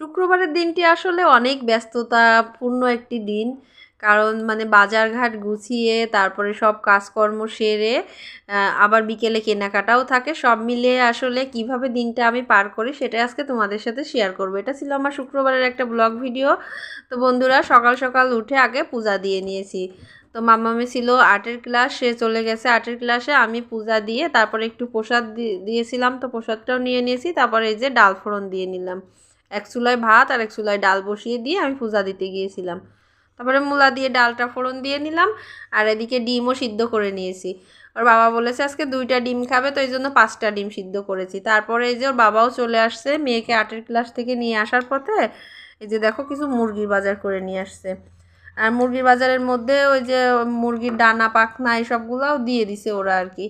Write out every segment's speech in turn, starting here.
শুক্রবারের দিনটি আসলে অনেক ব্যস্ততাপূর্ণ একটি দিন। কারণ মানে বাজারঘাট গুছিয়ে, তারপরে সব কাজকর্ম সেরে আবার বিকেলে কেনাকাটাও থাকে। সব মিলিয়ে আসলে কীভাবে দিনটা আমি পার করি সেটা আজকে তোমাদের সাথে শেয়ার করব। এটা ছিল আমার শুক্রবারের একটা ব্লগ ভিডিও তো বন্ধুরা, সকাল সকাল উঠে আগে পূজা দিয়ে নিয়েছি। তো মামামি ছিল আর্টের ক্লাস সে চলে গেছে আর্টের ক্লাসে আমি পূজা দিয়ে তারপরে একটু প্রসাদ দিয়েছিলাম, তো প্রসাদটাও নিয়ে নিয়েছি। তারপরে এই যে ডাল ফোড়ন দিয়ে নিলাম। এক চুলায় ভাত আর এক চুলায় ডাল বসিয়ে দিয়ে আমি পূজা দিতে গিয়েছিলাম। তারপরে মূলা দিয়ে ডালটা ফোড়ন দিয়ে নিলাম আর এদিকে ডিমও সিদ্ধ করে নিয়েছি। ওর বাবা বলেছে, আজকে দুইটা ডিম খাবে, তো এই জন্য পাঁচটা ডিম সিদ্ধ করেছি। তারপরে এই যে ওর বাবাও চলে আসছে, মেয়েকে আটের ক্লাস থেকে নিয়ে আসার পথে এই যে দেখো কিছু মুরগির বাজার করে নিয়ে আসছে। আর মুরগির বাজারের মধ্যে ওই যে মুরগির ডানা পাখনা এইসবগুলোও দিয়ে দিছে ওরা আর কি।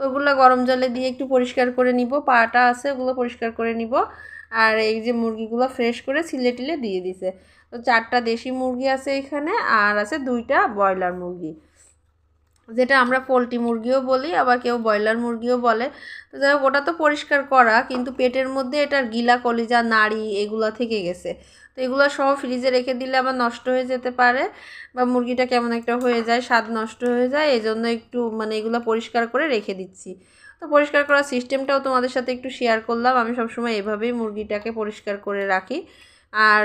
ওগুলো গরম জলে দিয়ে একটু পরিষ্কার করে নিব, পাটা আছে ওগুলো পরিষ্কার করে নিব। আর এই যে মুরগিগুলো ফ্রেশ করে ছিলে টিলে দিয়ে দিছে। তো চারটা দেশি মুরগি আছে এখানে আর আছে দুইটা ব্রয়লার মুরগি। যেটা আমরা পোলট্রি মুরগিও বলি, আবার কেউ ব্রয়লার মুরগিও বলে। তো যাই হোক, ওটা তো পরিষ্কার করা, কিন্তু পেটের মধ্যে এটার গিলা, কলিজা, নাড়ি এগুলো থেকে গেছে। তো এগুলো সব ফ্রিজে রেখে দিলে আবার নষ্ট হয়ে যেতে পারে বা মুরগিটা কেমন একটা হয়ে যায়, স্বাদ নষ্ট হয়ে যায়। এই জন্য একটু মানে এগুলো পরিষ্কার করে রেখে দিচ্ছি। তো পরিষ্কার করার সিস্টেমটাও তোমাদের সাথে একটু শেয়ার করলাম। আমি সবসময় এভাবেই মুরগিটাকে পরিষ্কার করে রাখি। আর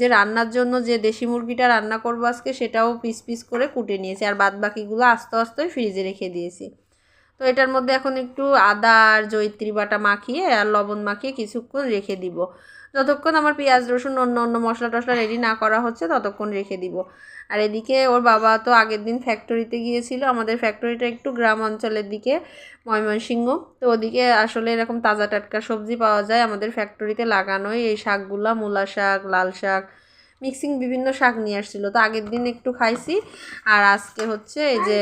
যে রান্নার জন্য যে দেশি মুরগিটা রান্না করব আজকে, সেটাও পিস পিস করে কুটে নিয়েছি। আর বাদ বাকিগুলো আস্তে আস্তে ফ্রিজে রেখে দিয়েছি। তো এটার মধ্যে এখন একটু আদা আর জৈত্রী বাটা মাখিয়ে আর লবণ মাখিয়ে কিছুক্ষণ রেখে দিব। যতক্ষণ আমার পেঁয়াজ, রসুন, অন্য অন্য মশলা টশলা রেডি না করা হচ্ছে, ততক্ষণ রেখে দিব। আর এদিকে ওর বাবা তো আগের দিন ফ্যাক্টরিতে গিয়েছিল, আমাদের ফ্যাক্টরিটা একটু গ্রাম অঞ্চলের দিকে, ময়মনসিংহ। তো ওদিকে আসলে এরকম তাজা টাটকা সবজি পাওয়া যায়, আমাদের ফ্যাক্টরিতে লাগানোই এই শাকগুলা, মূলা শাক, লাল শাক মিক্সিং বিভিন্ন শাক নিয়ে আসছিল। তো আগের দিন একটু খাইছি, আর আজকে হচ্ছে এই যে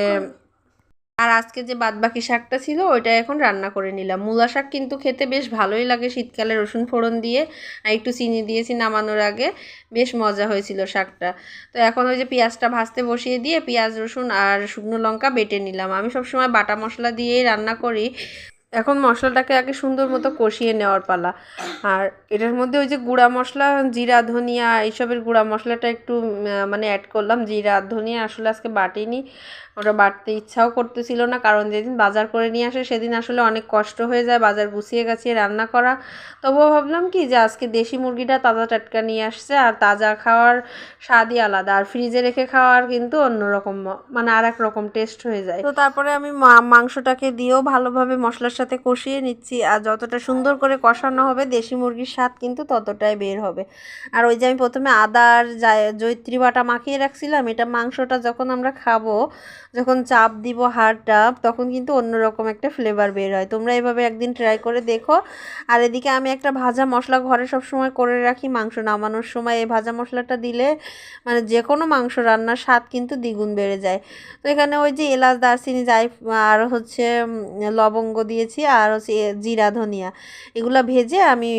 আর আজকে যে বাদবাকি শাকটা ছিল, ওইটা এখন রান্না করে নিলাম। মূলা শাক কিন্তু খেতে বেশ ভালোই লাগে শীতকালে রসুন ফোড়ন দিয়ে, আর একটু চিনি দিয়েছি নামানোর আগে। বেশ মজা হয়েছিল শাকটা। তো এখন ওই যে পেঁয়াজটা ভাজতে বসিয়ে দিয়ে পেঁয়াজ, রসুন আর শুকনো লঙ্কা বেটে নিলাম। আমি সবসময় বাটা মশলা দিয়েই রান্না করি। এখন মশলাটাকে আগে সুন্দর মতো কষিয়ে নেওয়ার পালা। আর এটার মধ্যে ওই যে গুঁড়া মশলা, জিরা, ধনিয়া এইসবের গুঁড়া মশলাটা একটু মানে অ্যাড করলাম। জিরা ধনিয়া আসলে আজকে বাটিনি। ওটা বাটতে ইচ্ছাও করতেছিল না, কারণ যেদিন বাজার করে নিয়ে আসে সেদিন আসলে অনেক কষ্ট হয়ে যায় বাজার গুছিয়ে গাছিয়ে রান্না করা। তবুও ভাবলাম কি যে আজকে দেশি মুরগিটা তাজা টাটকা নিয়ে আসছে আর তাজা খাওয়ার স্বাদই আলাদা। আর ফ্রিজে রেখে খাওয়ার কিন্তু অন্যরকম মানে আর এক রকম টেস্ট হয়ে যায়। তো তারপরে আমি মাংসটাকে দিয়েও ভালোভাবে মশলার সাথে কষিয়ে নিচ্ছি। আর যতটা সুন্দর করে কষানো হবে, দেশি মুরগির স্বাদ কিন্তু ততটাই বের হবে। আর ওই যে আমি প্রথমে আদার জৈত্রী বাটা মাখিয়ে রাখছিলাম, এটা মাংসটা যখন আমরা খাব, যখন চাপ দিব হাড়টা, তখন কিন্তু অন্যরকম একটা ফ্লেভার বের হয়। তোমরা এভাবে একদিন ট্রাই করে দেখো। আর এদিকে আমি একটা ভাজা মশলা ঘরে সব সময় করে রাখি, মাংস নামানোর সময়। এই ভাজা মশলাটা দিলে মানে যে কোনো মাংস রান্নার স্বাদ কিন্তু দ্বিগুণ বেড়ে যায়। তো এখানে ওই যে এলাচ, দারচিনি যাই আর হচ্ছে লবঙ্গ দিয়েছি। আর হচ্ছে জিরা, ধনিয়া এগুলো ভেজে আমি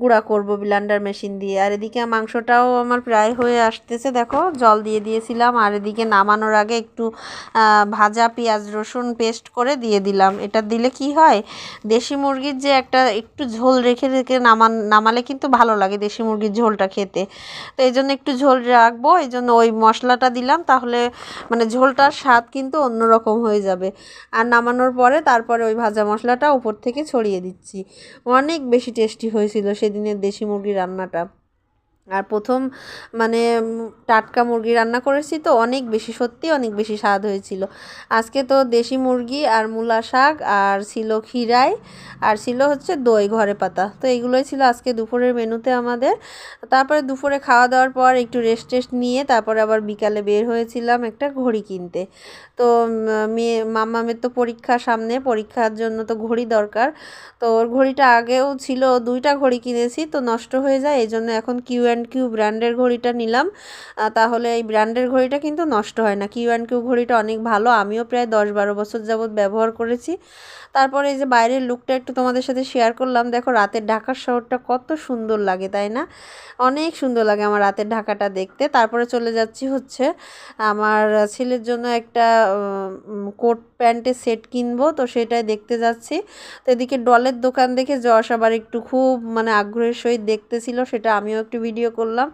গুঁড়া করব ব্লান্ডার মেশিন দিয়ে। আর এদিকে মাংসটাও আমার প্রায় হয়ে আসতেছে, দেখো জল দিয়ে দিয়েছিলাম, আর এদিকে নামানোর আগে একটু ভাজা পেঁয়াজ, রসুন পেস্ট করে দিয়ে দিলাম। এটা দিলে কি হয়, দেশি মুরগির যে একটা একটু ঝোল রেখে রেখে নামান, নামালে কিন্তু ভালো লাগে দেশি মুরগির ঝোলটা খেতে। তো এই জন্য একটু ঝোল রাখব, এই জন্য ওই মশলাটা দিলাম, তাহলে মানে ঝোলটার স্বাদ কিন্তু অন্যরকম হয়ে যাবে। আর নামানোর পরে তারপরে ওই ভাজা মশলাটা উপর থেকে ছড়িয়ে দিচ্ছি। অনেক বেশি টেস্টি হয়েছিল সেদিনের দেশি মুরগির রান্নাটা। আর প্রথম মানে টাটকা মুরগি রান্না করেছি তো, অনেক বেশি সত্যি, অনেক বেশি স্বাদ হয়েছিল। আজকে তো দেশি মুরগি আর মূলা শাক আর ছিল খিরাই আর ছিল হচ্ছে দই ঘরে পাতা। তো এগুলোই ছিল আজকে দুপুরের মেনুতে আমাদের। তারপরে দুপুরে খাওয়া দাওয়ার পর একটু রেস্ট টেস্ট নিয়ে তারপরে আবার বিকালে বের হয়েছিলাম একটা ঘড়ি কিনতে। তো মেয়ে, মামামের তো পরীক্ষা সামনে, পরীক্ষার জন্য তো ঘড়ি দরকার। তো ওর ঘড়িটা আগেও ছিল, দুইটা ঘড়ি কিনেছি, তো নষ্ট হয়ে যায় এই জন্য এখন কিউ অ্যান্ড কিউ ব্র্যান্ডের ঘড়িটা নিলাম। তাহলে এই ব্র্যান্ডের ঘড়িটা কিন্তু নষ্ট হয় না। কিউ অ্যান্ড কিউ ঘড়িটা অনেক ভালো। আমিও প্রায় দশ বারো বছর যাবৎ ব্যবহার করেছি। তারপরে এই যে বাইরের লুকটা একটু তোমাদের সাথে শেয়ার করলাম। দেখো রাতের ঢাকার শহরটা কত সুন্দর লাগে, তাই না? অনেক সুন্দর লাগে আমার রাতের ঢাকাটা দেখতে। তারপরে চলে যাচ্ছি হচ্ছে আমার ছেলের জন্য একটা কোট প্যান্টের সেট কিনবো। তো সেটাই দেখতে যাচ্ছি। তো এদিকে ডলের দোকান দেখে যশ আবার একটু খুব মানে আগ্রহের সহিত দেখতেছিল। সেটা আমিও একটু ভিডিও করলাম।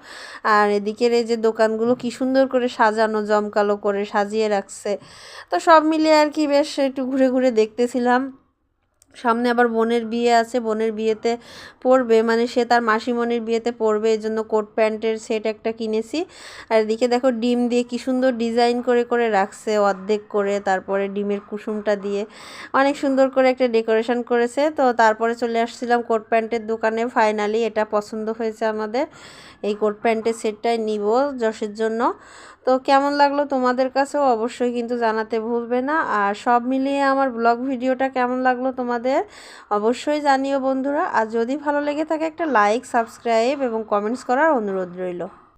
আর এদিকের এই যে দোকানগুলো কি সুন্দর করে সাজানো, জমকালো করে সাজিয়ে রাখছে। তো সব মিলিয়ে আর কি বেশ একটু ঘুরে ঘুরে দেখতেছিলাম। সামনে আবার বোনের বিয়ে আছে, বোনের বিয়েতে পরবে মানে সে তার মাসিমণির বিয়েতে পরবে, এই জন্য কোট প্যান্টের সেট একটা কিনেছি। আর এদিকে দেখো ডিম দিয়ে কি সুন্দর ডিজাইন করে করে রাখছে, অর্ধেক করে, তারপরে ডিমের কুসুমটা দিয়ে অনেক সুন্দর করে একটা ডেকোরেশন করেছে। তো তারপরে চলে আসছিলাম কোট প্যান্টের দোকানে, ফাইনালি এটা পছন্দ হয়েছে আমাদের। এই কোট প্যান্টের সেটটাই নিব যশের জন্য। তো কেমন লাগল তোমাদের কাছেও অবশ্যই কিন্তু জানাতে ভুলবে না। আর সব মিলিয়ে আমার ব্লগ ভিডিওটা কেমন লাগল তোমাদের অবশ্যই জানিও বন্ধুরা। আর যদি ভালো লেগে থাকে একটা লাইক, সাবস্ক্রাইব এবং কমেন্টস করার অনুরোধ রইল।